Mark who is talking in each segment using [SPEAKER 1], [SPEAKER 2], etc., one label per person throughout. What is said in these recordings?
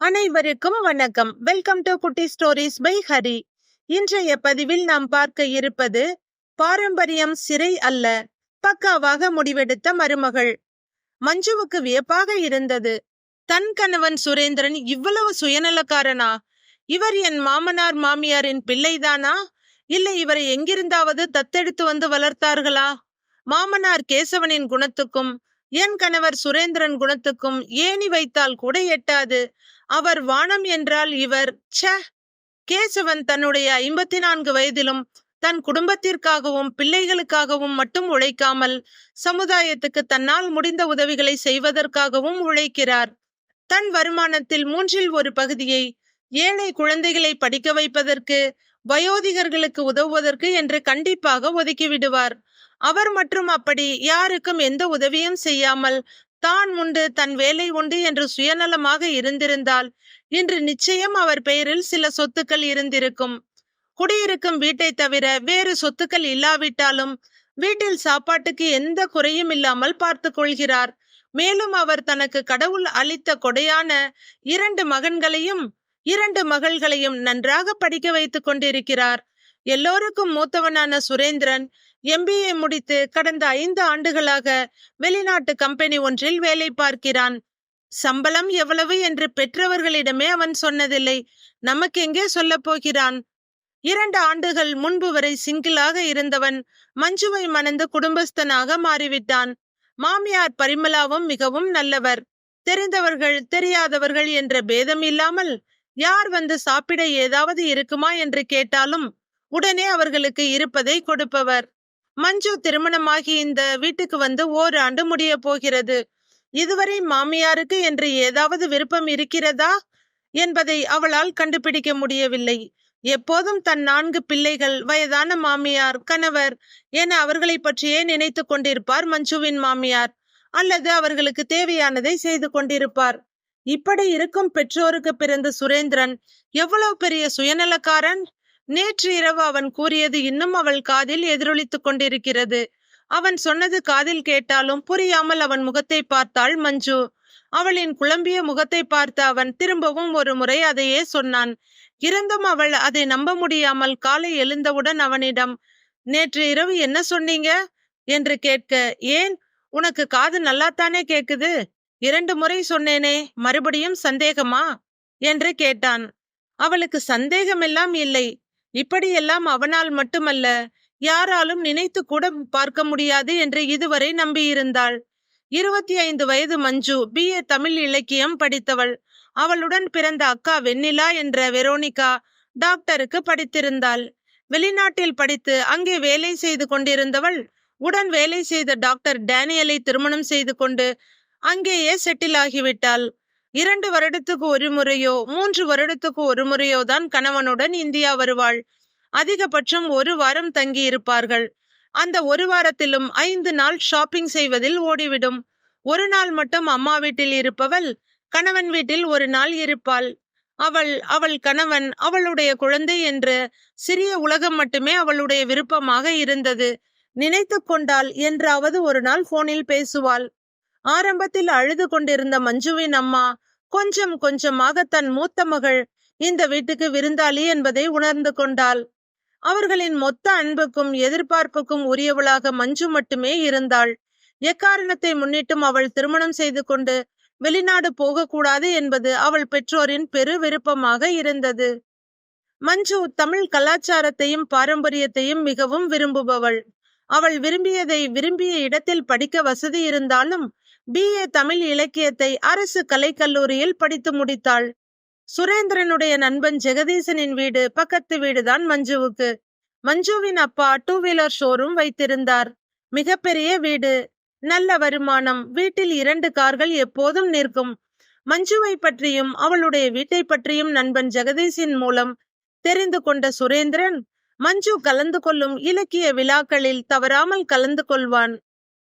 [SPEAKER 1] அனைவருக்கும் வணக்கம். Welcome to Kutti stories by Hari இன்றைய பதிவில் நாம் பார்க்க இருப்பது பாரம்பரியம் சிறை அல்ல பக்காவாக முடிவெடுத்த மருமகள். மஞ்சுவுக்கு வியப்பாக இருந்தது. தன் கணவன் சுரேந்திரன் இவ்வளவு சுயநலக்காரனா? இவர் என் மாமனார் மாமியாரின் பிள்ளைதானா? இல்லை இவரை எங்கிருந்தாவது தத்தெடுத்து வந்து வளர்த்தார்களா? மாமனார் கேசவனின் குணத்துக்கும் என் கணவர் சுரேந்திரன் குணத்துக்கும் ஏணி வைத்தால் கூட எட்டாது. அவர் வானம் என்றால் இவர் ச கேசவன் தன்னுடைய ஐம்பத்தி நான்கு வயதிலும் தன் குடும்பத்திற்காகவும் பிள்ளைகளுக்காகவும் மட்டும் உழைக்காமல் சமுதாயத்துக்கு தன்னால் முடிந்த உதவிகளை செய்வதற்காகவும் உழைக்கிறார். தன் வருமானத்தில் மூன்றில் ஒரு பகுதியை ஏழை குழந்தைகளை படிக்க வைப்பதற்கு வயோதிகர்களுக்கு உதவுவதற்கு என்று கண்டிப்பாக ஒதுக்கிவிடுவார் அவர் மற்றும் அப்படி யாருக்கும் எந்த உதவியும் செய்யாமல் தான் உண்டு தன் வேலை உண்டு என்று சுயநலமாக இருந்திருந்தால் இன்று நிச்சயம் அவர் பெயரில் சில சொத்துக்கள் இருந்திருக்கும். குடியிருக்கும் வீட்டை தவிர வேறு சொத்துக்கள் இல்லாவிட்டாலும் வீட்டில் சாப்பாட்டுக்கு எந்த குறையும் இல்லாமல் பார்த்து கொள்கிறார். மேலும் அவர் தனக்கு கடவுள் அளித்த கொடையான இரண்டு மகன்களையும் இரண்டு மகள்களையும் நன்றாக படிக்க வைத்துக் கொண்டிருக்கிறார். எல்லோருக்கும் மூத்தவனான சுரேந்திரன் எம்பிஏ முடித்து கடந்த ஐந்து ஆண்டுகளாக வெளிநாட்டு கம்பெனி ஒன்றில் வேலை பார்க்கிறான். சம்பளம் எவ்வளவு என்று பெற்றவர்களிடமே அவன் சொன்னதில்லை. நமக்கு எங்கே சொல்ல போகிறான்? இரண்டு ஆண்டுகள் முன்பு வரை சிங்கிளாக இருந்தவன் மஞ்சுவை மணந்து குடும்பஸ்தனாக மாறிவிட்டான். மாமியார் பரிமலாவும் மிகவும் நல்லவர். தெரிந்தவர்கள் தெரியாதவர்கள் என்ற பேதம் இல்லாமல் யார் வந்து சாப்பிட ஏதாவது இருக்குமா என்று கேட்டாலும் உடனே அவர்களுக்கு இருப்பதை கொடுப்பவர். மஞ்சு திருமணமாகி இந்த வீட்டுக்கு வந்து ஓராண்டு முடிய போகிறது. இதுவரை மாமியாருக்கு என்று ஏதாவது விருப்பம் இருக்கிறதா? என்பதை அவளால் கண்டுபிடிக்க முடியவில்லை. எப்போதும் தன் நான்கு பிள்ளைகள் வயதான மாமியார் கணவர் என அவர்களை பற்றியே நினைத்து கொண்டிருப்பார் மஞ்சுவின் மாமியார். அல்லது அவர்களுக்கு தேவையானதை செய்து கொண்டிருப்பார். இப்படி இருக்கும் பெற்றோருக்கு பிறந்த சுரேந்திரன் எவ்வளவு பெரிய சுயநலக்காரன்? நேற்று இரவு அவன் கூறியது இன்னும் அவள் காதில் எதிரொலித்துக் கொண்டிருக்கிறது. அவன் சொன்னது காதில் கேட்டாலும் புரியாமல் அவன் முகத்தை பார்த்தாள் மஞ்சு. அவளின் குழம்பிய முகத்தை பார்த்த அவன் திரும்பவும் ஒரு முறை அதையே சொன்னான். இருந்தும் அவள் அதை நம்ப முடியாமல் காலை எழுந்தவுடன் அவனிடம் நேற்று இரவு என்ன சொன்னீங்க? என்று கேட்க ஏன்? உனக்கு காது நல்லாத்தானே கேக்குது? இரண்டு முறை சொன்னேனே மறுபடியும் சந்தேகமா? என்று கேட்டான். அவளுக்கு சந்தேகமெல்லாம் இல்லை. இப்படியெல்லாம் அவனால் மட்டுமல்ல யாராலும் நினைத்து கூட பார்க்க முடியாது என்று இதுவரை நம்பியிருந்தாள். இருபத்தி ஐந்து வயது மஞ்சு பி. ஏ. தமிழ் இலக்கியம் படித்தவள். அவளுடன் பிறந்த அக்கா வெண்ணிலா என்ற வெரோனிகா டாக்டருக்கு படித்திருந்தாள். வெளிநாட்டில் படித்து அங்கே வேலை செய்து கொண்டிருந்தவள் உடன் வேலை செய்த டாக்டர் டேனியலை திருமணம் செய்து கொண்டு அங்கேயே செட்டில் ஆகிவிட்டாள். இரண்டு வருடத்துக்கு ஒரு முறையோ மூன்று வருடத்துக்கு ஒரு முறையோ தான் கணவனுடன் இந்தியா வருவாள். அதிகபட்சம் ஒரு வாரம் தங்கி இருப்பார்கள் அந்த ஒரு வாரத்திலும் ஐந்து நாள் ஷாப்பிங் செய்வதில் ஓடிவிடும். ஒரு நாள் மட்டும் அம்மா வீட்டில் இருப்பவள் கணவன் வீட்டில் ஒரு நாள் இருப்பாள். அவள் அவள் கணவன் அவளுடைய குழந்தை என்று சிறிய உலகம் மட்டுமே அவளுடைய விருப்பமாக இருந்தது. நினைத்து கொண்டால் என்றாவது ஒரு நாள் போனில் பேசுவாள். ஆரம்பத்தில் அழுது கொண்டிருந்த மஞ்சுவின் அம்மா கொஞ்சம் கொஞ்சமாக தன் மூத்த மகள் இந்த வீட்டுக்கு விருந்தாளி என்பதை உணர்ந்து கொண்டாள். அவர்களின் மொத்த அன்புக்கும் எதிர்பார்ப்புக்கும் உரியவளாக மஞ்சு மட்டுமே இருந்தாள். எக்காரணத்தை முன்னிட்டும் அவள் திருமணம் செய்து கொண்டு வெளிநாடு போகக்கூடாது என்பது அவள் பெற்றோரின் பெரு விருப்பமாக இருந்தது. மஞ்சு தமிழ் கலாச்சாரத்தையும் பாரம்பரியத்தையும் மிகவும் விரும்புபவள். அவள் விரும்பியதை விரும்பிய இடத்தில் படிக்க வசதி இருந்தாலும் பிஏ தமிழ் இலக்கியத்தை அரசு கலைக்கல்லூரியில் படித்து முடித்தாள். சுரேந்திரனுடைய நண்பன் ஜெகதீசனின் வீடு பக்கத்து வீடுதான் மஞ்சுவுக்கு. மஞ்சுவின் அப்பா டூ வீலர் ஷோரூம் வைத்திருந்தார். மிகப்பெரிய வீடு. நல்ல வருமானம். வீட்டில் இரண்டு கார்கள் எப்போதும் நிற்கும். மஞ்சுவை பற்றியும் அவளுடைய வீட்டை பற்றியும் நண்பன் ஜெகதீஷின் மூலம் தெரிந்து கொண்ட சுரேந்திரன் மஞ்சு கலந்து கொள்ளும் இலக்கிய விழாக்களில் தவறாமல் கலந்து கொள்வான்.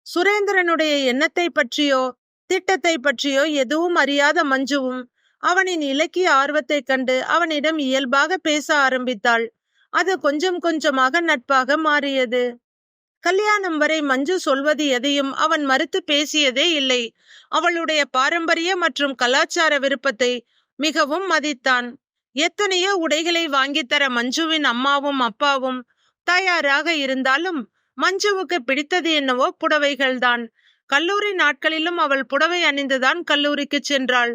[SPEAKER 1] சுரேந்திரனுடைய எண்ணத்தை பற்றியோ திட்டத்தை பற்றியோ எதுவும் அறியாத மஞ்சுவும் அவனின் இலக்கிய ஆர்வத்தை கண்டு அவனிடம் இயல்பாக பேச ஆரம்பித்தாள். அது கொஞ்சம் கொஞ்சமாக நட்பாக மாறியது. கல்யாணம் வரை மஞ்சு சொல்வது எதையும் அவன் மறுத்து பேசியதே இல்லை. அவளுடைய பாரம்பரிய மற்றும் கலாச்சார விருப்பத்தை மிகவும் மதித்தான். எத்தனையோ உடைகளை வாங்கித் தர மஞ்சுவின் அம்மாவும் அப்பாவும் தயாராக இருந்தாலும் மஞ்சுவுக்கு பிடித்தது என்னவோ புடவைகள்தான். கல்லூரி நாட்களிலும் அவள் புடவை அணிந்துதான் கல்லூரிக்கு சென்றாள்.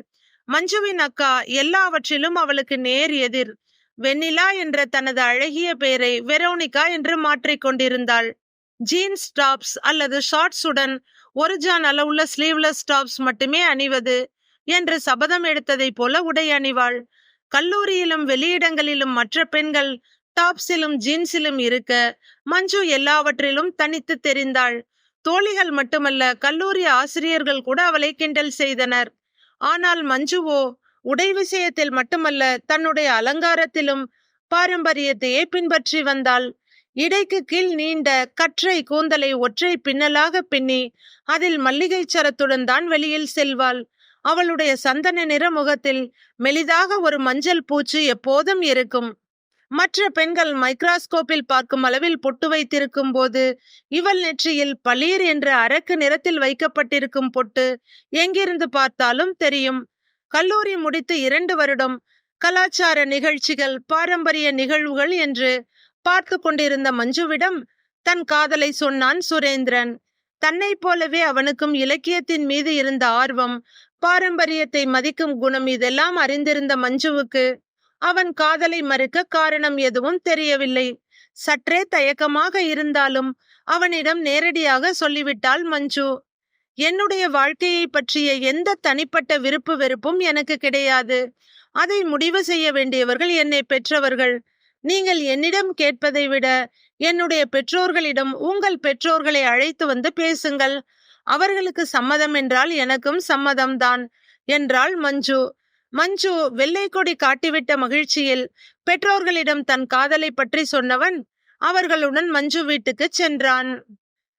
[SPEAKER 1] மஞ்சுவின் அக்கா எல்லாவற்றிலும் அவளுக்கு நேர் எதிர். வெண்ணிலா என்ற தனது அழகிய பெயரை வெரோனிகா என்று மாற்றிக் கொண்டிருந்தாள். ஜீன்ஸ் டாப்ஸ் அல்லது ஷார்ட்ஸுடன் ஒரு ஜான் அளவுள்ள ஸ்லீவ்லெஸ் டாப்ஸ் மட்டுமே அணிவது என்று சபதம் எடுத்ததைப் போல உடை அணிவாள். கல்லூரியிலும் வெளியிடங்களிலும் மற்ற பெண்கள் டாப்ஸிலும் ஜீன்ஸிலும் இருக்க மஞ்சு எல்லாவற்றிலும் தனித்து தெரிந்தாள். தோழிகள் மட்டுமல்ல கல்லூரி ஆசிரியர்கள் கூட அவளை கிண்டல் செய்தனர். ஆனால் மஞ்சுவோ உடை விஷயத்தில் மட்டுமல்ல தன்னுடைய அலங்காரத்திலும் பாரம்பரியத்தையே பின்பற்றி வந்தாள். இடைக்கு கீழ் நீண்ட கற்றை கூந்தலை ஒற்றை பின்னலாக பின்னி அதில் மல்லிகை சரத்துடன் தான் வெளியில் செல்வாள். அவளுடைய சந்தன நிற முகத்தில் மெலிதாக ஒரு மஞ்சள் பூச்சு எப்போதும் இருக்கும். மற்ற பெண்கள் மைக்ராஸ்கோப்பில் பார்க்கும் அளவில் பொட்டு வைத்திருக்கும் போது இவள் நெற்றியில் பளீர் என்ற அரக்கு நிறத்தில் வைக்கப்பட்டிருக்கும் பொட்டு எங்கிருந்து பார்த்தாலும் தெரியும். கல்லூரி முடித்து இரண்டு வருடம் கலாச்சார நிகழ்ச்சிகள் பாரம்பரிய நிகழ்வுகள் என்று பார்த்து கொண்டிருந்த மஞ்சுவிடம் தன் காதலை சொன்னான் சுரேந்திரன். தன்னை போலவே அவனுக்கும் இலக்கியத்தின் மீது இருந்த ஆர்வம் பாரம்பரியத்தை மதிக்கும் குணம் இதெல்லாம் அறிந்திருந்த மஞ்சுவுக்கு அவன் காதலை மறுக்க காரணம் எதுவும் தெரியவில்லை. சற்றே தயக்கமாக இருந்தாலும் அவனிடம் நேரடியாக சொல்லிவிட்டாள் மஞ்சு. என்னுடைய வாழ்க்கையை பற்றிய எந்த தனிப்பட்ட விருப்பு வெறுப்பும் எனக்கு கிடையாது. அதை முடிவு செய்ய வேண்டியவர்கள் என்னை பெற்றவர்கள். நீங்கள் என்னிடம் கேட்பதை விட என்னுடைய பெற்றோர்களிடம் உங்கள் பெற்றோர்களை அழைத்து வந்து பேசுங்கள். அவர்களுக்கு சம்மதம் என்றால் எனக்கும் சம்மதம்தான் என்றாள் மஞ்சு. மஞ்சு வெள்ளை கொடி காட்டிவிட்ட மகிழ்ச்சியில் பெற்றோர்களிடம் தன் காதலை பற்றி சொன்னவன் அவர்களுடன் மஞ்சு வீட்டுக்கு சென்றான்.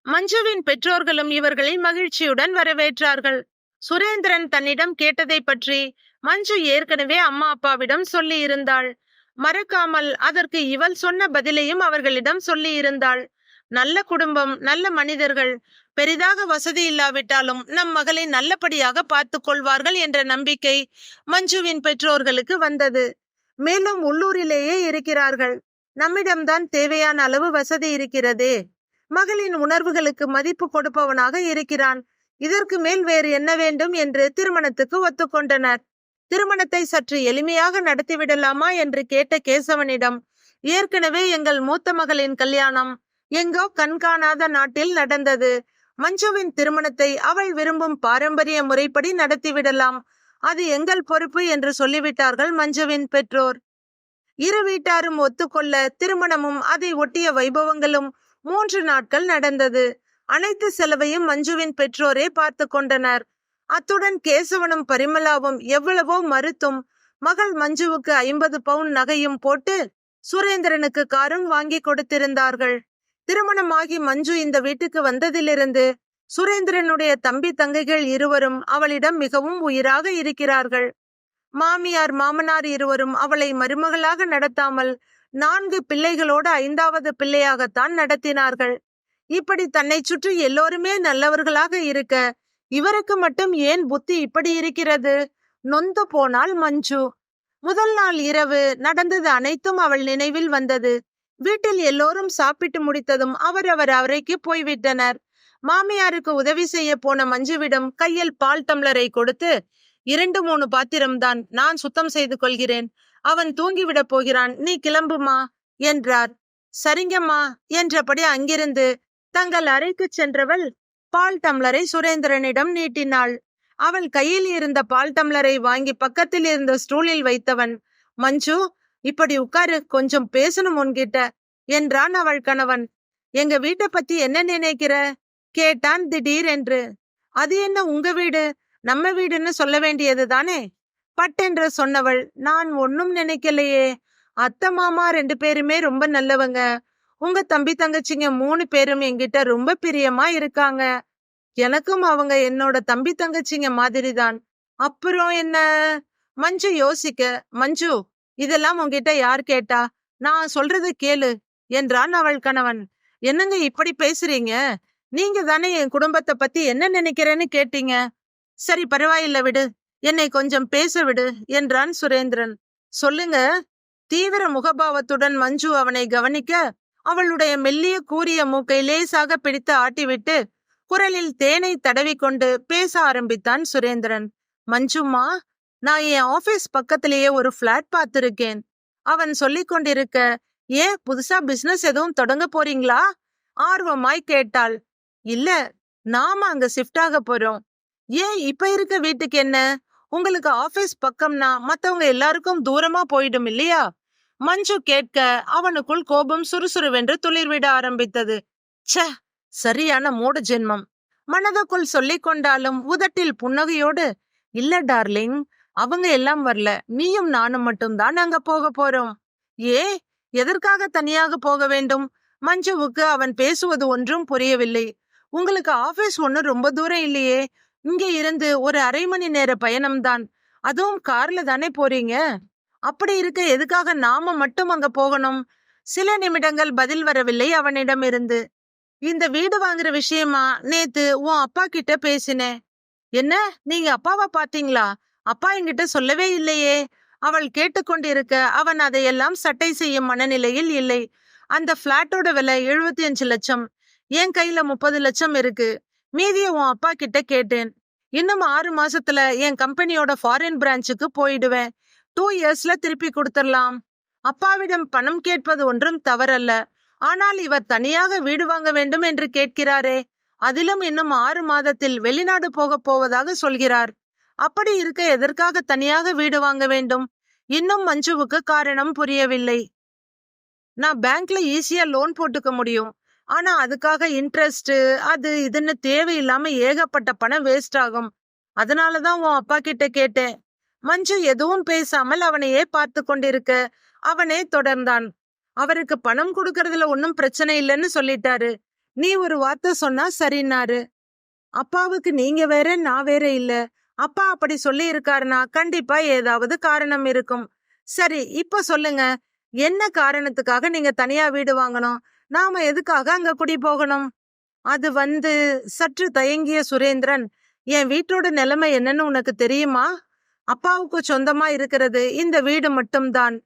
[SPEAKER 1] மஞ்சுவின் பெற்றோர்களும் இவர்களை மகிழ்ச்சியுடன் வரவேற்றார்கள். சுரேந்திரன் தன்னிடம் கேட்டதை பற்றி மஞ்சு ஏற்கனவே அம்மா அப்பாவிடம் சொல்லி இருந்தாள் மறக்காமல் அதற்கு இவள் சொன்ன பதிலையும் அவர்களிடம் சொல்லி இருந்தாள் நல்ல குடும்பம் நல்ல மனிதர்கள் பெரிதாக வசதி இல்லாவிட்டாலும் நம் மகளை நல்லபடியாக பார்த்து கொள்வார்கள் என்ற நம்பிக்கை மஞ்சுவின் பெற்றோர்களுக்கு வந்தது. மேலும் உள்ளூரிலேயே இருக்கிறார்கள். நம்மிடம்தான் தேவையான அளவு வசதி இருக்கிறதே. மகளின் உணர்வுகளுக்கு மதிப்பு கொடுப்பவனாக இருக்கிறான். இதற்கு மேல் வேறு என்ன வேண்டும் என்று திருமணத்துக்கு ஒத்துக்கொண்டனர். திருமணத்தை சற்று எளிமையாக நடத்திவிடலாமா என்று கேட்ட கேசவனிடம் ஏற்கனவே எங்கள் மூத்த மகளின் கல்யாணம் எங்கோ கண்காணாத நாட்டில் நடந்தது. மஞ்சுவின் திருமணத்தை அவள் விரும்பும் பாரம்பரிய முறைப்படி நடத்திவிடலாம் அது எங்கள் பொறுப்பு என்று சொல்லிவிட்டார்கள் மஞ்சுவின் பெற்றோர். இரு வீட்டாரும் ஒத்துக்கொள்ள திருமணமும் அதை ஒட்டிய வைபவங்களும் மூன்று நாட்கள் நடந்தது. அனைத்து செலவையும் மஞ்சுவின் பெற்றோரே பார்த்து கொண்டனர். அத்துடன் கேசவனும் பரிமலாவும் எவ்வளவோ மறுத்தும் மகள் மஞ்சுவுக்கு ஐம்பது பவுன் நகையும் போட்டு சுரேந்திரனுக்கு காரும் வாங்கி கொடுத்திருந்தார்கள். திருமணமாகி மஞ்சு இந்த வீட்டுக்கு வந்ததிலிருந்து சுரேந்திரனுடைய தம்பி தங்கைகள் இருவரும் அவளிடம் மிகவும் உயிராக இருக்கிறார்கள். மாமியார் மாமனார் இருவரும் அவளை மருமகளாக நடத்தாமல் நான்கு பிள்ளைகளோடு ஐந்தாவது பிள்ளையாகத்தான் நடத்தினார்கள். இப்படி தன்னை சுற்றி எல்லோருமே நல்லவர்களாக இருக்க இவருக்கு மட்டும் ஏன் புத்தி இப்படி இருக்கிறது? நொந்து போனால் மஞ்சு. முதல் நாள் இரவு நடந்தது அனைத்தும் அவள் நினைவில் வந்தது. வீட்டில் எல்லோரும் சாப்பிட்டு முடித்ததும் அவரவர் அறைக்கு போய்விட்டனர் மாமியாருக்கு உதவி செய்ய போன மஞ்சுவிடம் கையில் பால் டம்ளரை கொடுத்து இரண்டு மூணு பாத்திரம்தான் நான் சுத்தம் செய்து கொள்கிறேன். அவன் தூங்கிவிடப் போகிறான் நீ கிளம்புமா? என்றார். சரிங்கம்மா என்றபடி அங்கிருந்து தங்கள் அறைக்கு சென்றவள் பால் டம்ளரை சுரேந்திரனிடம் நீட்டினாள். அவள் கையில் இருந்த பால் டம்ளரை வாங்கி பக்கத்தில் இருந்த ஸ்டூலில் வைத்தவன் மஞ்சு இப்படி உட்காரு கொஞ்சம் பேசணும் உன்கிட்ட என்றான் அவள் கணவன். எங்க வீட்டை பத்தி என்ன நினைக்கிற? கேட்டான் திடீர் என்று. அது என்ன உங்க வீடு? நம்ம வீடுன்னு சொல்ல வேண்டியது தானே? பட்டென்று சொன்னவள். நான் ஒன்னும் நினைக்கலையே. அத்தை மாமா ரெண்டு பேருமே ரொம்ப நல்லவங்க. உங்க தம்பி தங்கச்சிங்க மூணு பேரும் என்கிட்ட ரொம்ப பிரியமா இருக்காங்க. எனக்கும் அவங்க என்னோட தம்பி தங்கச்சிங்க மாதிரி தான் அப்புறம் என்ன? மஞ்சு யோசிக்க. மஞ்சு இதெல்லாம் உங்ககிட்ட யார் கேட்டா? நான் சொல்றது கேளு என்றான் அவள் கணவன். என்னங்க இப்படி பேசுறீங்க? நீங்க தானே என் குடும்பத்தை பத்தி என்ன நினைக்கிறேன்னு கேட்டீங்க? சரி பரவாயில்ல விடு. என்னை கொஞ்சம் பேச விடு என்றான் சுரேந்திரன். சொல்லுங்க. தீவிர முகபாவத்துடன் மஞ்சு அவனை கவனிக்க அவளுடைய மெல்லிய கூரிய மூக்கை லேசாக பிடித்து ஆட்டிவிட்டு குரலில் தேனை தடவிக்கொண்டு பேச ஆரம்பித்தான் சுரேந்திரன். மஞ்சும்மா நான் என் ஆபீஸ் பக்கத்திலேயே ஒரு ஃபிளாட் பார்த்திருக்கேன். அவன் சொல்லிக் கொண்டிருக்க ஏன் புதுசா பிசினஸ் எதுவும் தொடங்க போறீங்களா? ஆர்வமாய் கேட்டாள். இல்ல நாம அங்க ஷிஃப்ட் ஆக போறோம். ஏன் இப்ப இருக்க வீட்டுக்கு என்ன? உங்களுக்கு ஆபீஸ் பக்கம்னா மத்தவங்க எல்லாருக்கும் தூரமா போயிடும் இல்லையா? மஞ்சு கேட்க அவனுக்குள் கோபம் சுறுசுறுவென்று துளிர்விட ஆரம்பித்தது. ச சரியான மூட ஜென்மம். மனதுக்குள் சொல்லிக் கொண்டாலும் உதட்டில் புன்னகையோடு இல்ல டார்லிங் அவங்க எல்லாம் வரல. நீயும் நானும் மட்டும்தான் அங்க போக போறோம். ஏ எதற்காக தனியாக போக வேண்டும்? மஞ்சுவுக்கு அவன் பேசுவது ஒன்றும் புரியவில்லை. உங்களுக்கு ஆபீஸ் ஒன்னும் ரொம்ப தூரம் இல்லையே. இங்க இருந்து ஒரு அரை மணி நேர பயணம்தான். அதுவும் கார்ல தானே போறீங்க? அப்படி இருக்க எதுக்காக நாம மட்டும் அங்க போகணும்? சில நிமிடங்கள் பதில் வரவில்லை அவனிடம் இருந்து இந்த வீடு வாங்குற விஷயமா நேத்து உன் அப்பா கிட்ட பேசினேன். என்ன நீங்க அப்பாவை பாத்தீங்களா அப்பா என்கிட்ட சொல்லவே இல்லையே. அவள் கேட்டுக்கொண்டிருக்க அவன் அதையெல்லாம் சட்டை செய்யும் மனநிலையில் இல்லை. அந்த பிளாட்டோட விலை எழுபத்தி அஞ்சு லட்சம். என் கையில முப்பது லட்சம் இருக்கு. மீதியை உன் அப்பா கிட்ட கேட்டேன். இன்னும் ஆறு மாசத்துல என் கம்பெனியோட ஃபாரின் பிரான்ச்சுக்கு போயிடுவேன். டூ இயர்ஸ்ல திருப்பி கொடுத்துடலாம். அப்பாவிடம் பணம் கேட்பது ஒன்றும் தவறல்ல. ஆனால் இவர் தனியாக வீடு வாங்க வேண்டும் என்று கேட்கிறாரே. அதிலும் இன்னும் ஆறு மாதத்தில் வெளிநாடு போக போவதாக சொல்கிறார். அப்படி இருக்க எதற்காக தனியாக வீடு வாங்க வேண்டும்? இன்னும் மஞ்சுவுக்கு காரணம் புரியவில்லை. நான் பேங்க்ல ஈஸியா லோன் போட்டுக்க முடியும். ஆனா அதுக்காக இன்ட்ரெஸ்ட் அது இதுன்னு தேவையில்லாம ஏகப்பட்ட பணம் வேஸ்ட் ஆகும். அதனாலதான் உன் அப்பா கிட்ட கேட்டேன். மஞ்சு எதுவும் பேசாமல் அவனையே பார்த்து கொண்டிருக்க அவனே தொடர்ந்தான். அவருக்கு பணம் கொடுக்கறதுல ஒன்னும் பிரச்சனை இல்லைன்னு சொல்லிட்டாரு. நீ ஒரு வார்த்தை சொன்னா சரின்னாரு. அப்பாவுக்கு நீங்க வேற நான் வேற இல்ல. அப்பா அப்படி சொல்லி இருக்காருன்னா கண்டிப்பா ஏதாவது காரணம் இருக்கும். சரி இப்ப சொல்லுங்க. என்ன காரணத்துக்காக நீங்க தனியா வீடு வாங்கணும்? நாம எதுக்காக அங்க குடி போகணும்? அது வந்து சற்று தயங்கிய சுரேந்திரன் என் வீட்டோட நிலைமை என்னன்னு உனக்கு தெரியுமா? அப்பாவுக்கு சொந்தமா இருக்கிறது இந்த வீடு மட்டும்தான்.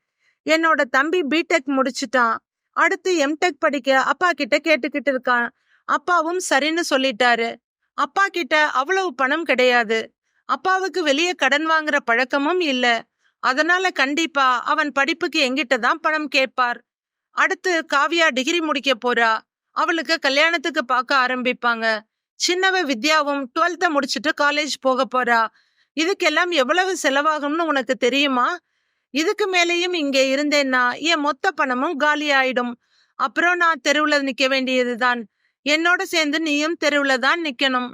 [SPEAKER 1] என்னோட தம்பி பிடெக் முடிச்சிட்டான். அடுத்து எம்டெக் படிக்க அப்பா கிட்ட கேட்டுக்கிட்டு இருக்கான். அப்பாவும் சரின்னு சொல்லிட்டாரு. அப்பா கிட்ட அவ்வளவு பணம் கிடையாது. அப்பாவுக்கு வெளியே கடன் வாங்குற பழக்கமும் இல்ல. அதனால கண்டிப்பா அவன் படிப்புக்கு எங்கிட்ட தான் பணம் கேட்பார். அடுத்து காவியா டிகிரி முடிக்க போறா. அவளுக்கு கல்யாணத்துக்கு பார்க்க ஆரம்பிப்பாங்க. சின்னவ வித்யாவும் டுவெல்த்த முடிச்சுட்டு காலேஜ் போக போறா. இதுக்கெல்லாம் எவ்வளவு செலவாகும்னு உனக்கு தெரியுமா? இதுக்கு மேலேயும் இங்கே இருந்தேன்னா என் மொத்த பணமும் காலி ஆயிடும். அப்புறம் நான் தெருவுல நிக்க வேண்டியதுதான். என்னோட சேர்ந்து நீயும் தெருவுல தான் நிக்கணும்.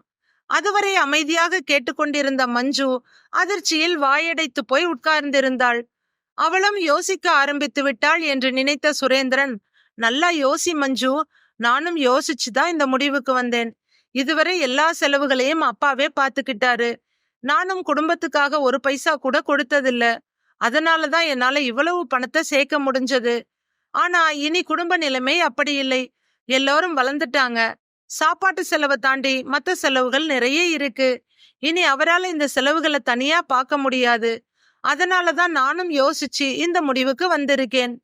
[SPEAKER 1] அதுவரை அமைதியாக கேட்டுக்கொண்டிருந்த மஞ்சு அதிர்ச்சியில் வாயடைத்து போய் உட்கார்ந்திருந்தாள். அவளும் யோசிக்க ஆரம்பித்து விட்டாள் என்று நினைத்த சுரேந்திரன் நல்லா யோசி மஞ்சு நானும் யோசிச்சுதான் இந்த முடிவுக்கு வந்தேன். இதுவரை எல்லா செலவுகளையும் அப்பாவே பாத்துக்கிட்டாரு நானும் குடும்பத்துக்காக ஒரு பைசா கூட கொடுத்ததில்ல. அதனாலதான் என்னால இவ்வளவு பணத்தை சேர்க்க முடிஞ்சது. ஆனா இனி குடும்ப நிலைமை அப்படி இல்லை. எல்லாரும் வளர்ந்துட்டாங்க. சாப்பாட்டு செலவை தாண்டி மத்த செலவுகள் நிறைய இருக்கு. இனி அவரால் இந்த செலவுகளை தனியா பார்க்க முடியாது. அதனால தான் நானும் யோசிச்சு இந்த முடிவுக்கு வந்திருக்கேன்.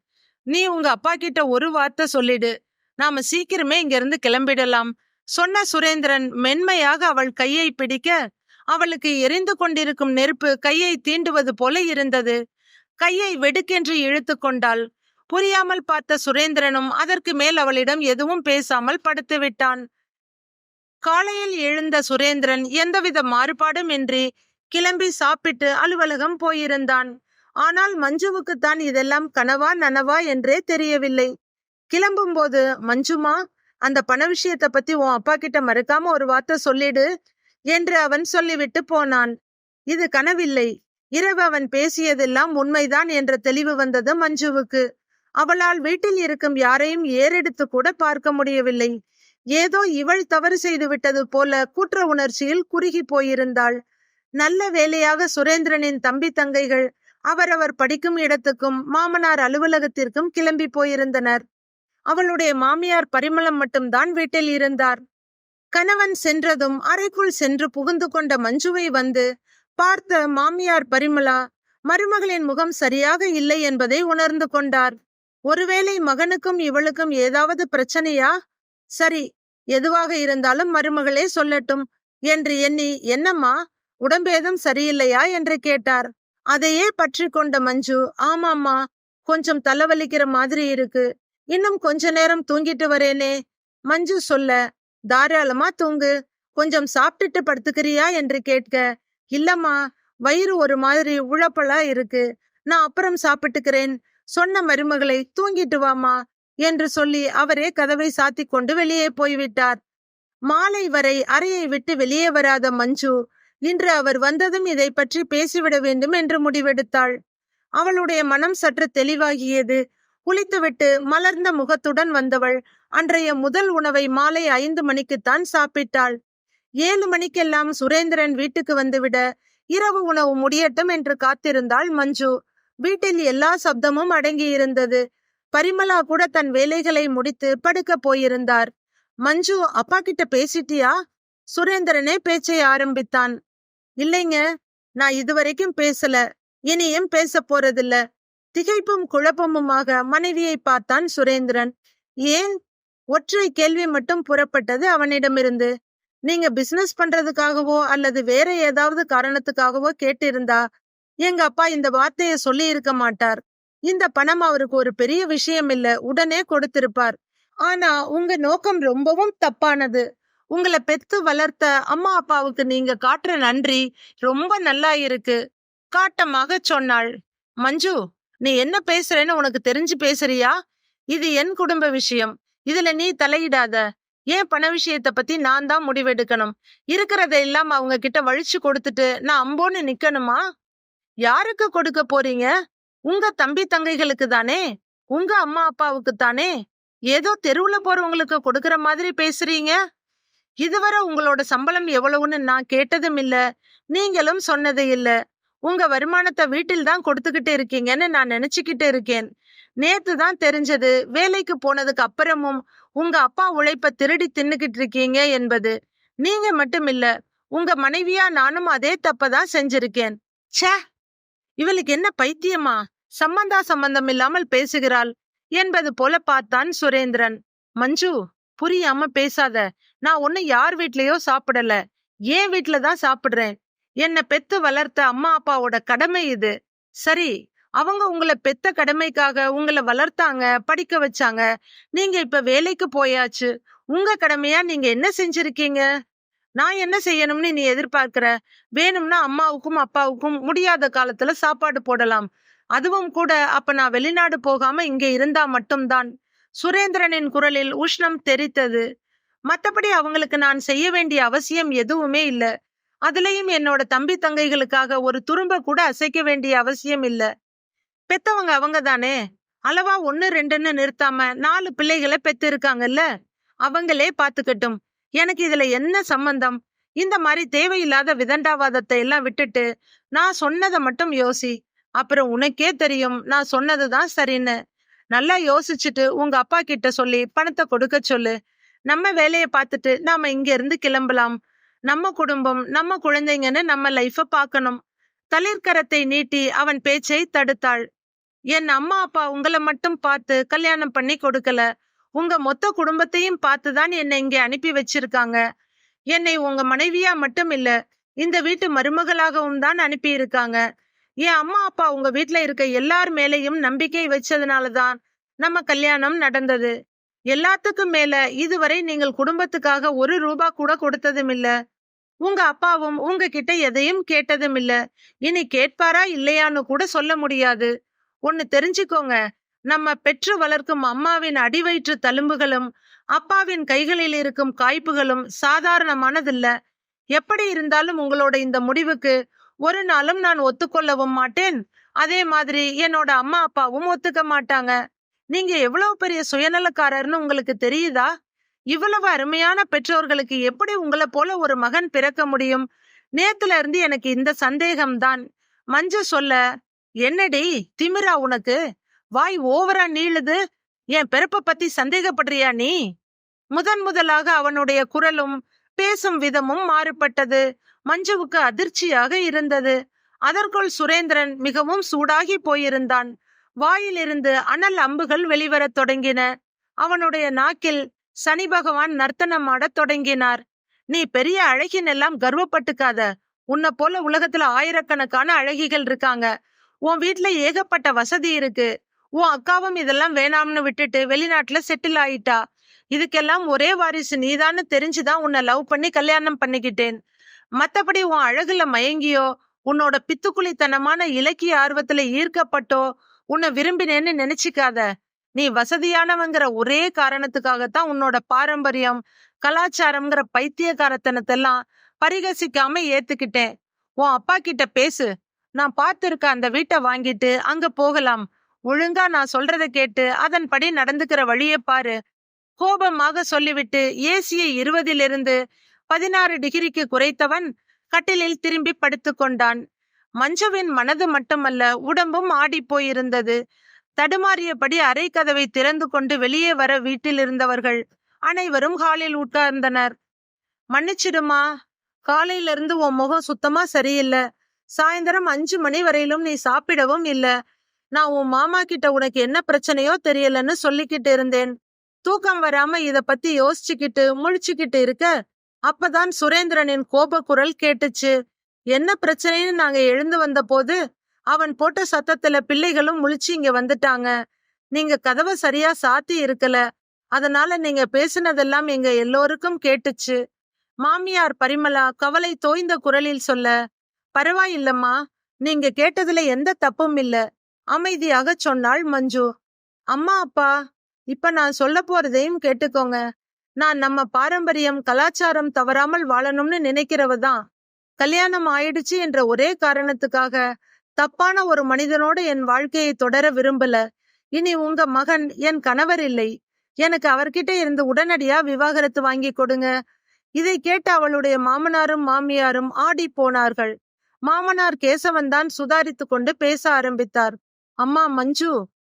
[SPEAKER 1] நீ உங்க அப்பா கிட்ட ஒரு வார்த்தை சொல்லிடு. நாம சீக்கிரமே இங்கிருந்து கிளம்பிடலாம். சொன்ன சுரேந்திரன் மென்மையாக அவள் கையை பிடிக்க அவளுக்கு எரிந்து கொண்டிருக்கும் நெருப்பு கையை தீண்டுவது போல இருந்தது. கையை வெடுக்கென்று இழுத்து கொண்டாள். புரியாமல் பார்த்த சுரேந்திரனும் அதற்கு மேல் அவளிடம் எதுவும் பேசாமல் படுத்து விட்டான். காலையில் எழுந்த சுரேந்திரன் எந்தவித மாறுபாடும் இன்றி கிளம்பி சாப்பிட்டு அலுவலகம் போயிருந்தான். ஆனால் மஞ்சுவுக்குத்தான் இதெல்லாம் கனவா நனவா என்றே தெரியவில்லை. கிளம்பும் போது மஞ்சுமா அந்த பண விஷயத்தை பத்தி உன் அப்பா கிட்ட மறுக்காம ஒரு வார்த்தை சொல்லிடு என்று அவன் சொல்லிவிட்டு போனான். இது கனவில்லை. இரவு அவன் பேசியதெல்லாம் உண்மைதான் என்ற தெளிவு வந்தது மஞ்சுவுக்கு. அவளால் வீட்டில் இருக்கும் யாரையும் ஏறெடுத்து கூட பார்க்க முடியவில்லை. ஏதோ இவள் தவறு செய்து விட்டது போல குற்ற உணர்ச்சியில் குறுகி போயிருந்தாள். நல்ல வேலையாக சுரேந்திரனின் தம்பி தங்கைகள் அவரவர் படிக்கும் இடத்துக்கும் மாமனார் அலுவலகத்திற்கும் கிளம்பி போயிருந்தனர். அவளுடைய மாமியார் பரிமளம் மட்டும்தான் வீட்டில் இருந்தார். கணவன் சென்றதும் அறைக்குள் சென்று புகுந்து கொண்ட மஞ்சுவை வந்து பார்த்த மாமியார் பரிமளா மருமகளின் முகம் சரியாக இல்லை என்பதை உணர்ந்து கொண்டார். ஒருவேளை மகனுக்கும் இவளுக்கும் ஏதாவது பிரச்சனையா? சரி எதுவாக இருந்தாலும் மருமகளே சொல்லட்டும் என்று எண்ணி என்னம்மா உடம்பேதும் சரியில்லையா? என்று கேட்டார். அதையே பற்றி கொண்ட மஞ்சு ஆமாம்மா கொஞ்சம் தலைவலிக்கிற மாதிரி இருக்கு. இன்னும் கொஞ்ச நேரம் தூங்கிட்டு வரேனே. மஞ்சு சொல்ல தாராளமா தூங்கு. கொஞ்சம் சாப்பிட்டுட்டு படுத்துக்கிறியா? என்று கேட்க இல்லம்மா வயிறு ஒரு மாதிரி உழப்பலா இருக்கு. நான் அப்புறம் சாப்பிட்டுக்கிறேன். சொன்ன மருமகளை தூங்கிட்டு வாமா என்று சொல்லி அவரே கதவை சாத்திக் கொண்டு வெளியே போய்விட்டார். மாலை வரை அறையை விட்டு வெளியே வராத மஞ்சு இன்று அவர் வந்ததும் இதை பற்றி பேசிவிட வேண்டும் என்று முடிவெடுத்தாள். அவளுடைய மனம் சற்று தெளிவாகியது. குளித்துவிட்டு மலர்ந்த முகத்துடன் வந்தவள் அன்றைய முதல் உணவை மாலை ஐந்து மணிக்குத்தான் சாப்பிட்டாள். ஏழு மணிக்கெல்லாம் சுரேந்திரன் வீட்டுக்கு வந்துவிட இரவு உணவு முடியட்டும் என்று காத்திருந்தாள் மஞ்சு. வீட்டில் எல்லா சப்தமும் அடங்கி பரிமலா பரிமளா கூட தன் வேலைகளை முடித்து படுக்க போயிருந்தார். மஞ்சு அப்பா கிட்ட பேசிட்டியா? சுரேந்திரனே பேச்சை ஆரம்பித்தான். இல்லைங்க நான் இதுவரைக்கும் பேசல. இனியும் பேச போறதில்ல. திகைப்பும் குழப்பமுமாக மனைவியை பார்த்தான் சுரேந்திரன். ஏன்? ஒற்றை கேள்வி மட்டும் புறப்பட்டது அவனிடமிருந்து. நீங்க பிசினஸ் பண்றதுக்காகவோ அல்லது வேற ஏதாவது காரணத்துக்காகவோ கேட்டிருந்தா எங்க அப்பா இந்த வார்த்தையை சொல்லி இருக்க மாட்டார். இந்த பணம் அவருக்கு ஒரு பெரிய விஷயம் இல்ல. உடனே கொடுத்திருப்பார். ஆனா உங்க நோக்கம் ரொம்பவும் தப்பானது. உங்களை பெத்து வளர்த்த அம்மா அப்பாவுக்கு நீங்க காட்டுற நன்றி ரொம்ப நல்லா இருக்கு. காட்டமாக சொன்னாள். மஞ்சு நீ என்ன பேசுறேன்னு உனக்கு தெரிஞ்சு பேசுறியா? இது என் குடும்ப விஷயம். இதுல நீ தலையிடாத. ஏன் பண விஷயத்த பத்தி நான் தான் முடிவெடுக்கணும். இருக்கிறதெல்லாம் அவங்க கிட்ட வழிச்சு கொடுத்துட்டு நான் அம்போன்னு நிக்கணுமா? யாருக்கு கொடுக்க போறீங்க? உங்க தம்பி தங்கைகளுக்கு தானே? உங்க அம்மா அப்பாவுக்கு தானே? ஏதோ தெருவுல போறவங்களுக்கு கொடுக்கற மாதிரி பேசுறீங்க? இதுவரை உங்களோட சம்பளம் எவ்வளவுன்னு நான் கேட்டதும் இல்ல. நீங்களும் சொன்னது இல்ல. உங்க வருமானத்தை வீட்டில் தான் கொடுத்துக்கிட்டு இருக்கீங்கன்னு நான் நினைச்சுக்கிட்டு இருக்கேன். நேத்து தான் தெரிஞ்சது. வேலைக்கு போனதுக்கு அப்புறமும் உங்க அப்பா உழைப்ப திருடி தின்னுகிட்டு இருக்கீங்க என்பது. நீங்க மட்டும் இல்ல உங்க மனைவியா நானும் அதே தப்பதான் செஞ்சிருக்கேன். ச்சே! இவளுக்கு என்ன பைத்தியமா? சம்பந்தா சம்பந்தம் இல்லாமல் பேசுகிறாள். என்பது போல பார்த்தான் சுரேந்திரன். மஞ்சு புரியாம பேசாத. நான் ஒண்ணு யார் வீட்லயோ சாப்பிடல. ஏன் வீட்ல தான் சாப்பிடுறேன்? என்னை பெத்து வளர்த்த அம்மா அப்பாவோட கடமை இது. சரி அவங்க உங்களை பெத்த கடமைக்காக உங்களை வளர்த்தாங்க படிக்க வச்சாங்க. நீங்க இப்ப வேலைக்கு போயாச்சு. உங்க கடமையா நீங்க என்ன செஞ்சிருக்கீங்க? நான் என்ன செய்யணும்னு நீ எதிர்பார்க்கிற? வேணும்னா அம்மாவுக்கும் அப்பாவுக்கும் முடியாத காலத்துல சாப்பாடு போடலாம். அதுவும் கூட அப்ப நான் வெளிநாடு போகாம இங்க இருந்தா மட்டும்தான். சுரேந்திரனின் குரலில் உஷ்ணம் தெரித்தது. மத்தபடி அவங்களுக்கு நான் செய்ய வேண்டிய அவசியம் எதுவுமே இல்ல. அதுலயும் என்னோட தம்பி தங்கைகளுக்காக ஒரு துரும்ப கூட அசைக்க வேண்டிய அவசியம் இல்ல. பெத்தவங்க அவங்க தானே. அளவா ஒன்னு ரெண்டுன்னு நிறுத்தாம நாலு பிள்ளைகளை பெத்து இருக்காங்கல்ல அவங்களே பாத்துக்கட்டும். எனக்கு இதுல என்ன சம்பந்தம்? இந்த மாதிரி தேவையில்லாத விதண்டாவாதத்தை எல்லாம் விட்டுட்டு நான் சொன்னதை மட்டும் யோசி. அப்புறம் உனக்கே தெரியும். நான் சொன்னதுதான் சரின்னு. நல்லா யோசிச்சுட்டு உங்க அப்பா கிட்ட சொல்லி பணத்தை கொடுக்க சொல்லு. நம்ம வேலையை பார்த்துட்டு நாம இங்க இருந்து கிளம்பலாம். நம்ம குடும்பம் நம்ம குழந்தைங்கன்னு நம்ம லைஃப பார்க்கணும். தளிர்கரத்தை நீட்டி அவன் பேச்சை தடுத்தாள். என் அம்மா அப்பா உங்களை மட்டும் பார்த்து கல்யாணம் பண்ணி கொடுக்கல. உங்க மொத்த குடும்பத்தையும் பார்த்துதான் என்னை இங்கே அனுப்பி வச்சிருக்காங்க. என்னை உங்க மனைவியா மட்டும் இல்ல இந்த வீட்டு மருமகளாகவும் தான் அனுப்பி இருக்காங்க என் அம்மா அப்பா உங்க வீட்ல இருக்க எல்லார் மேலையும் நம்பிக்கை வச்சதுனாலதான் நம்ம கல்யாணம் நடந்தது. எல்லாத்துக்கும் மேல இதுவரை நீங்கள் குடும்பத்துக்காக ஒரு ரூபா கூட கொடுத்ததும் இல்ல. உங்க அப்பாவும் உங்ககிட்ட எதையும் கேட்டதும் இல்ல. இனி கேட்பாரா இல்லையான்னு கூட சொல்ல முடியாது. ஒன்னு தெரிஞ்சுக்கோங்க. நம்ம பெற்று வளர்க்கும் அம்மாவின் அடிவயிற்று தழும்புகளும் அப்பாவின் கைகளில் இருக்கும் காய்ப்புகளும் சாதாரணமானதில்ல. எப்படி இருந்தாலும் உங்களோட இந்த முடிவுக்கு ஒரு நாளும் நான் ஒத்துக்கொள்ளவும் மாட்டேன். அதே மாதிரி என்னோட அம்மா அப்பாவும் ஒத்துக்க மாட்டாங்க. நீங்க எவ்வளவு பெரிய சுயநலக்காரர்னு உங்களுக்கு தெரியுதா? இவ்வளவு அருமையான பெற்றோர்களுக்கு எப்படி உங்களை போல ஒரு மகன் பிறக்க முடியும்? நேத்துல இருந்து எனக்கு இந்த சந்தேகம்தான். மஞ்சு சொல்ல என்னடி திமிரா உனக்கு? வாய் ஓவரா நீளுது. என் பிறப்ப பத்தி சந்தேகப்படுறியா நீ? முதன் முதலாக அவனுடைய குரலும் பேசும் விதமும் மாறுபட்டது. மஞ்சுவுக்கு அதிர்ச்சியாக இருந்தது. அதற்குள் சுரேந்திரன் மிகவும் சூடாகி போயிருந்தான். வாயிலிருந்து அனல் அம்புகள் வெளிவரத் தொடங்கின. அவனுடைய நாக்கில் சனி பகவான் நர்த்தனம் ஆடத் தொடங்கினார். நீ பெரிய அழகின் எல்லாம் கர்வப்பட்டுக்காத. உன்னை போல உலகத்துல ஆயிரக்கணக்கான அழகிகள் இருக்காங்க. உன் வீட்ல ஏகப்பட்ட வசதி இருக்கு. உன் அக்காவும் இதெல்லாம் வேணாம்னு விட்டுட்டு வெளிநாட்டுல செட்டில் ஆயிட்டா. இதுக்கெல்லாம் ஒரே வாரிசு நீதான்னு தெரிஞ்சுதான் உன்னை லவ் பண்ணி கல்யாணம் பண்ணிக்கிட்டேன். மத்தபடி உன் அழகுல மயங்கியோ உன்னோட பித்துக்குளித்தனமான இலக்கிய ஆர்வத்துல ஈர்க்கப்பட்டோ உன்னை விரும்பினேன்னு நினைச்சுக்காத. நீ வசதியானவங்கிற ஒரே காரணத்துக்காகத்தான் உன்னோட பாரம்பரியம் கலாச்சாரம்ங்கிற பைத்தியகாரத்தனத்தெல்லாம் பரிகசிக்காம ஏத்துக்கிட்டேன். உன் அப்பா கிட்ட பேசு. நான் பார்த்துருக்க அந்த வீட்டை வாங்கிட்டு அங்க போகலாம். ஒழுங்கா நான் சொல்றத கேட்டு அதன்படி நடந்துக்கிற வழியை பாரு. கோபமாக சொல்லிவிட்டு ஏசியை இருபதிலிருந்து பதினாறு டிகிரிக்கு குறைத்தவன் கட்டிலில் திரும்பி படுத்துக் கொண்டான். மஞ்சுவின் மனது மட்டுமல்ல உடம்பும் ஆடி போயிருந்தது. தடுமாறியபடி அறை கதவை திறந்து கொண்டு வெளியே வர வீட்டில் இருந்தவர்கள் அனைவரும் ஹாலில் உட்கார்ந்தனர். மன்னிச்சிடுமா காலையில இருந்து உன் முகம் சுத்தமா சரியில்லை. சாயந்தரம் அஞ்சு மணி வரையிலும் நீ சாப்பிடவும் இல்ல. நான் உன் மாமா கிட்ட உனக்கு என்ன பிரச்சனையோ தெரியலன்னு சொல்லிக்கிட்டு இருந்தேன். தூக்கம் வராம இத பத்தி யோசிச்சுக்கிட்டு முழிச்சுக்கிட்டு இருக்க அப்பதான் சுரேந்திரனின் கோப குரல் கேட்டுச்சு. என்ன பிரச்சனைன்னு நாங்க எழுந்து வந்த போது அவன் போட்ட சத்தத்துல பிள்ளைகளும் முழிச்சு இங்க வந்துட்டாங்க. நீங்க கதவை சரியா சாத்தி இருக்கல. அதனால நீங்க பேசினதெல்லாம் எங்க எல்லோருக்கும் கேட்டுச்சு. மாமியார் பரிமலா கவலை தோய்ந்த குரலில் சொல்ல பரவாயில்லம்மா நீங்க கேட்டதுல எந்த தப்பும் இல்ல. அமைதியாக சொன்னாள் மஞ்சு. அம்மா அப்பா இப்ப நான் சொல்ல போறதையும் கேட்டுக்கோங்க. நான் நம்ம பாரம்பரியம் கலாச்சாரம் தவறாமல் வாழணும்னு நினைக்கிறவ தான். கல்யாணம் ஆயிடுச்சு என்ற ஒரே காரணத்துக்காக தப்பான ஒரு மனிதனோட என் வாழ்க்கையை தொடர விரும்பல. இனி உங்க மகன் என் கணவர் இல்லை. எனக்கு அவர்கிட்ட இருந்து உடனடியா விவாகரத்து வாங்கி கொடுங்க. இதை கேட்டு அவளுடைய மாமனாரும் மாமியாரும் ஆடி போனார்கள். மாமனார் கேசவன் தான் சுதாரித்து கொண்டு பேச ஆரம்பித்தார். அம்மா மஞ்சு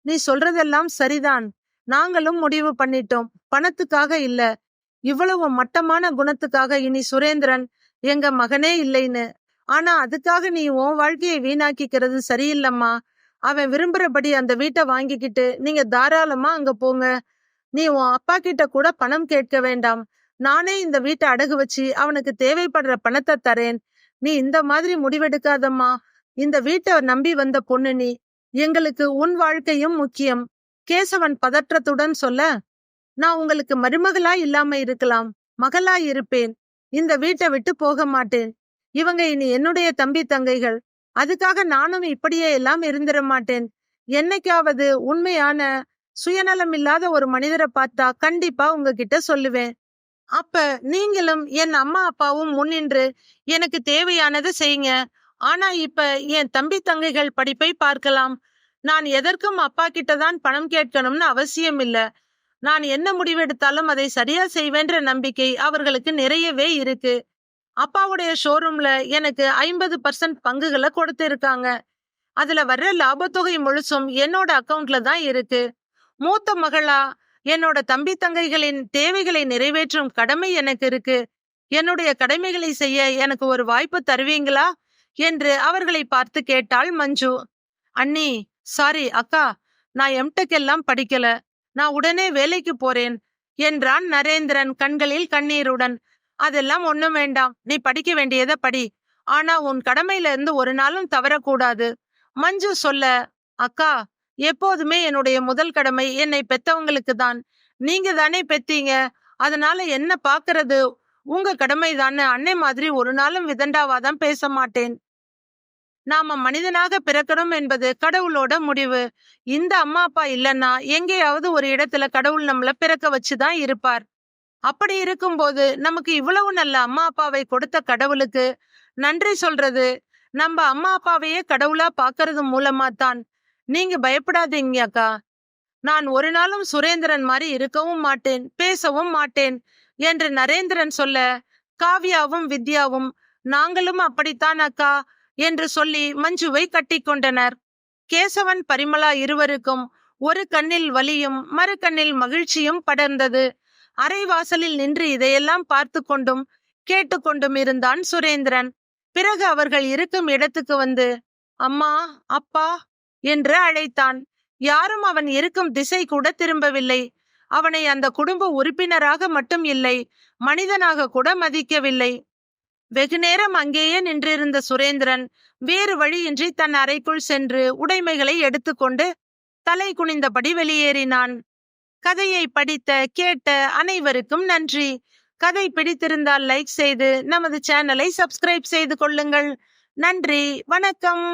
[SPEAKER 1] நீ சொல்றதெல்லாம் சரிதான். நாங்களும் முடிவு பண்ணிட்டோம். பணத்துக்காக இல்ல. இவ்வளவு மட்டமான குணத்துக்காக இனி சுரேந்திரன் எங்க மகனே இல்லைன்னு. ஆனா அதுக்காக நீ உன் வாழ்க்கையை வீணாக்கிக்கிறது சரியில்லம்மா. அவன் விரும்புறபடி அந்த வீட்டை வாங்கிக்கிட்டு நீங்க தாராளமா அங்க போங்க. நீ உன் அப்பா கிட்ட கூட பணம் கேட்க வேண்டாம். நானே இந்த வீட்டை அடகு வச்சு அவனுக்கு தேவைப்படுற பணத்தை தரேன். நீ இந்த மாதிரி முடிவெடுக்காதம்மா. இந்த வீட்டை நம்பி வந்த பொண்ணு நீ. எங்களுக்கு உன் வாழ்க்கையும் முக்கியம். கேசவன் பதற்றத்துடன் சொல்ல நான் உங்களுக்கு மருமகளா இல்லாம இருக்கலாம் மகளா இருப்பேன். இந்த வீட்டை விட்டு போக மாட்டேன். இவங்க இனி என்னுடைய தம்பி தங்கைகள். அதுக்காக நானும் இப்படியே எல்லாம் இருந்துட மாட்டேன். என்னைக்காவது உண்மையான சுயநலம் இல்லாத ஒரு மனிதரை பார்த்தா கண்டிப்பா உங்ககிட்ட சொல்லுவேன். அப்ப நீங்களும் என் அம்மா அப்பாவும் முன்னின்று எனக்கு தேவையானதை செய்யுங்க. ஆனா இப்ப என் தம்பி தங்கைகள் படிப்பை பார்க்கலாம். நான் எதற்கும் அப்பா கிட்ட தான் பணம் கேட்கணும்னு அவசியம் இல்ல நான் என்ன முடிவெடுத்தாலும் அதை சரியா செய்வேன்ற நம்பிக்கை அவர்களுக்கு நிறையவே இருக்கு. அப்பாவுடைய ஷோரூம்ல எனக்கு ஐம்பது பர்சன்ட் பங்குகளை கொடுத்திருக்காங்க. அதுல வர்ற லாபத்தொகை முழுசும் என்னோட அக்கவுண்ட்ல தான் இருக்கு. மூத்த மகளா என்னோட தம்பி தங்கைகளின் தேவைகளை நிறைவேற்றும் கடமை எனக்கு இருக்கு. என்னுடைய கடமைகளை செய்ய எனக்கு ஒரு வாய்ப்பு தருவீங்களா? என்று அவர்களை பார்த்து கேட்டாள் மஞ்சு. அண்ணி சாரி அக்கா நான் எம்டெக் எல்லாம் படிக்கல. நான் உடனே வேலைக்கு போறேன் என்றான் நரேந்திரன் கண்களில் கண்ணீருடன். அதெல்லாம் ஒண்ணும் வேண்டாம். நீ படிக்க வேண்டியத படி. ஆனா உன் கடமையில இருந்து ஒரு நாளும் தவறக்கூடாது. மஞ்சு சொல்ல அக்கா எப்போதுமே என்னுடைய முதல் கடமை என்னை பெத்தவங்களுக்கு தான். நீங்க தானே பெத்தீங்க. அதனால என்ன பாக்குறது? உங்க கடமை தானே அன்னை மாதிரி ஒரு நாளும் விதண்டாவாதான் பேச மாட்டேன். நாம மனிதனாக பிறக்கணும் என்பது கடவுளோட முடிவு. இந்த அம்மா அப்பா இல்லைன்னா எங்கேயாவது ஒரு இடத்துல கடவுள் நம்மள பிறக்க வச்சுதான் இருப்பார். அப்படி இருக்கும்போது நமக்கு இவ்வளவு நல்ல அம்மா அப்பாவை கொடுத்த கடவுளுக்கு நன்றி சொல்றது நம்ம அம்மா அப்பாவையே கடவுளா பாக்குறது மூலமா தான் நீங்க பயப்படாதீங்க அக்கா. நான் ஒரு நாளும் சுரேந்திரன் மாதிரி இருக்கவும் மாட்டேன் பேசவும் மாட்டேன் என்று நரேந்திரன் சொல்ல காவியாவும் வித்யாவும் நாங்களும் அப்படித்தான் அக்கா. என்று சொல்லி மஞ்சுவை கட்டிக்கொண்டனர் கேசவன் பரிமளா இருவருக்கும் ஒரு கண்ணில் வலியும் மறு கண்ணில் மகிழ்ச்சியும் படர்ந்தது. அரைவாசலில் நின்று இதையெல்லாம் பார்த்து கொண்டும் கேட்டுக்கொண்டும் இருந்தான் சுரேந்திரன். பிறகு அவர்கள் இருக்கும் இடத்துக்கு வந்து அம்மா அப்பா என்று அழைத்தான். யாரும் அவன் இருக்கும் திசை கூட திரும்பவில்லை. அவனை அந்த குடும்ப உறுப்பினராக மட்டும் இல்லை மனிதனாக கூட மதிக்கவில்லை. வெகுநேரம் அங்கேயே நின்றிருந்த சுரேந்திரன் வேறு வழியின்றி தன் அறைக்குள் சென்று உடைமைகளை எடுத்துக்கொண்டு தலை குனிந்தபடி வெளியேறினான். கதையை படித்த கேட்ட அனைவருக்கும் நன்றி. கதை பிடித்திருந்தால் லைக் செய்து நமது சேனலை சப்ஸ்கிரைப் செய்து கொள்ளுங்கள். நன்றி. வணக்கம்.